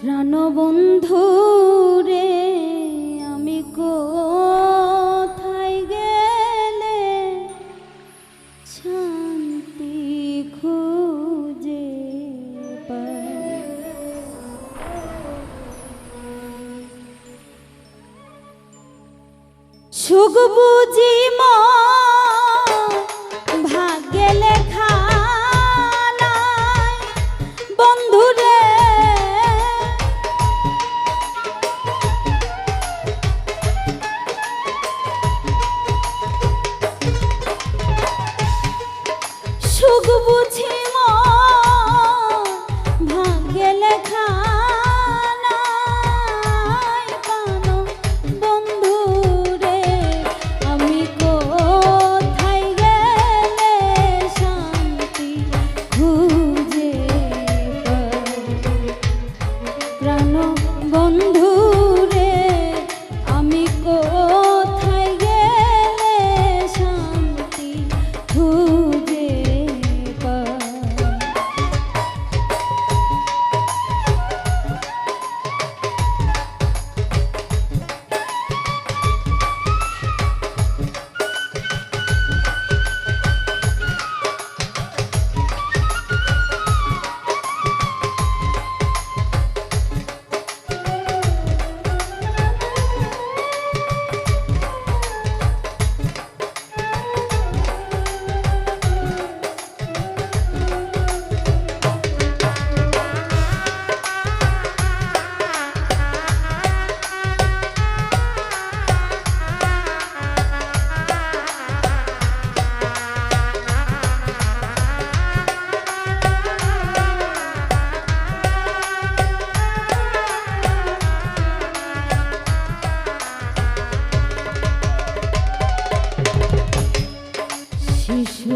প্রাণবন্ধু রে আমি কোথায় গেলে শান্তি সুখ বুঝি মন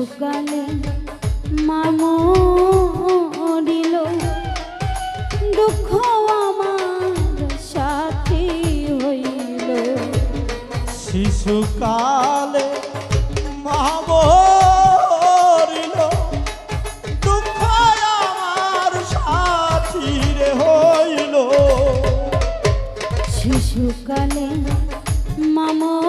শিশুকালে মামরিল দুঃখ আমার সাথী হইল। শিশুকালে হইল। শিশুকালে মামরিল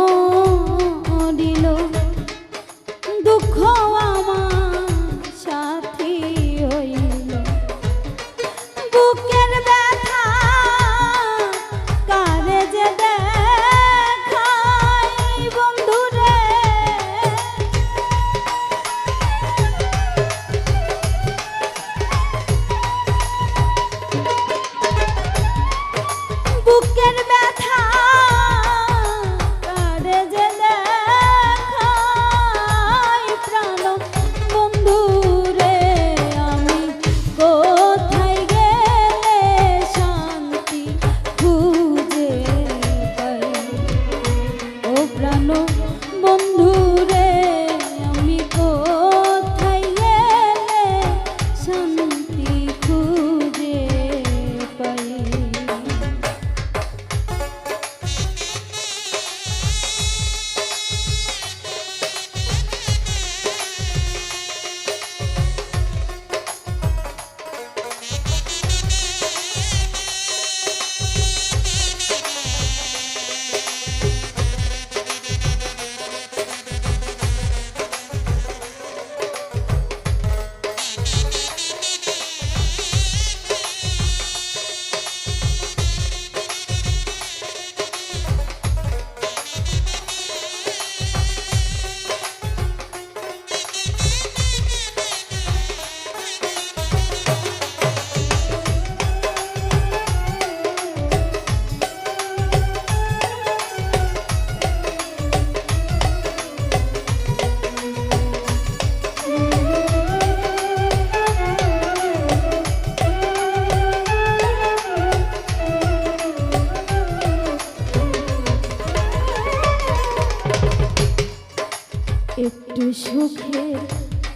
একটু সুখের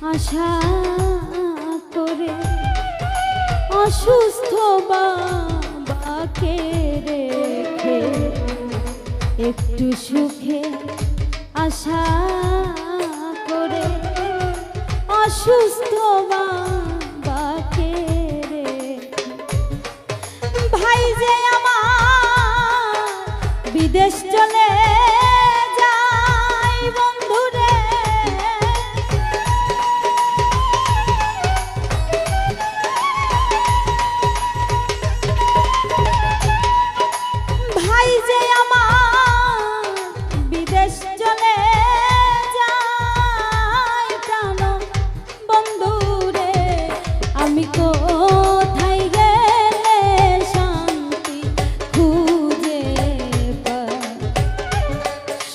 আশা করে অসুস্থ বাবাকে রেখে একটু সুখে আশা করে অসুস্থ বাবাকে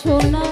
সোনা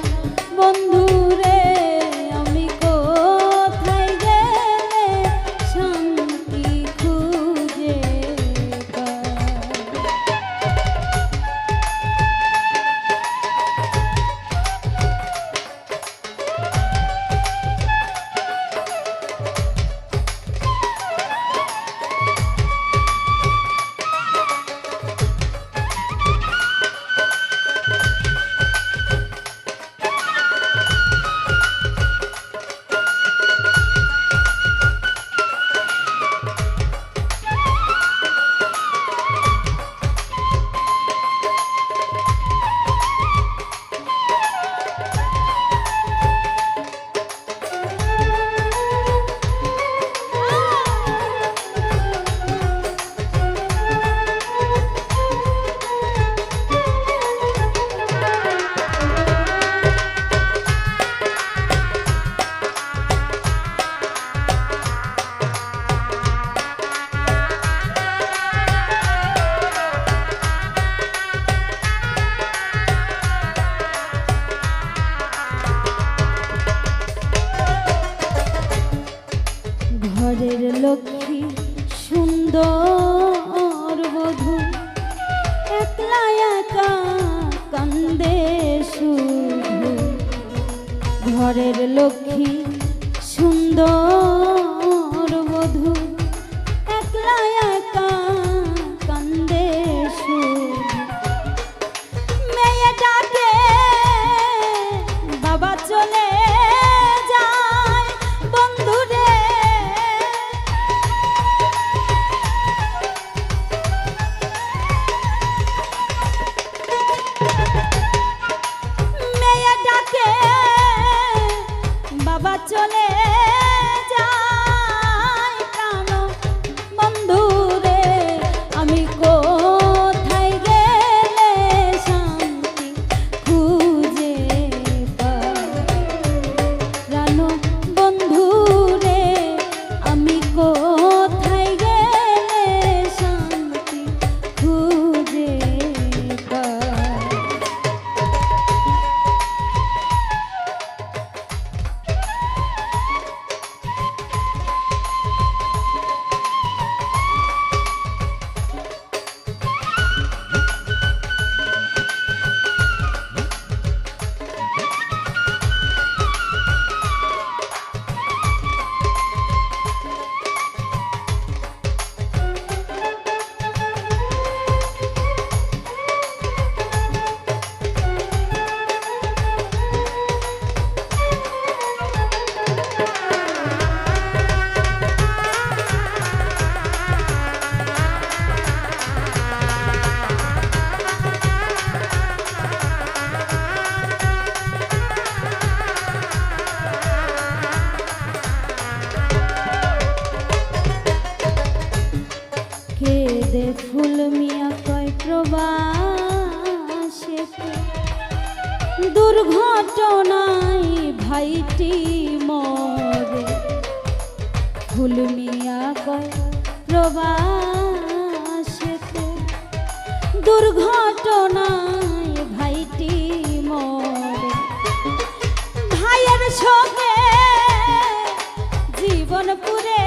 ঘরের লক্ষ্মী সুন্দর। দুর্ঘটনায় ভাইটি মরে। ফুলমিয়া কয় প্রবাসেতে দুর্ঘটনায় ভাইটি মরে। ভাইয়ের সঙ্গে জীবনপুরে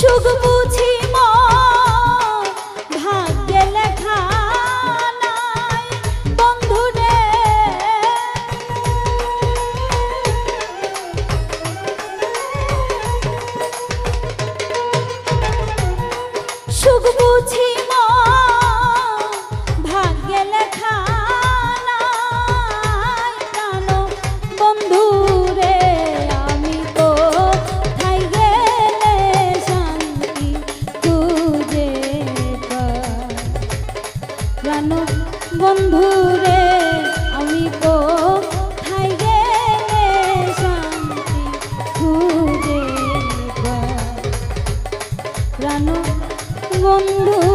সুগম বন্ধু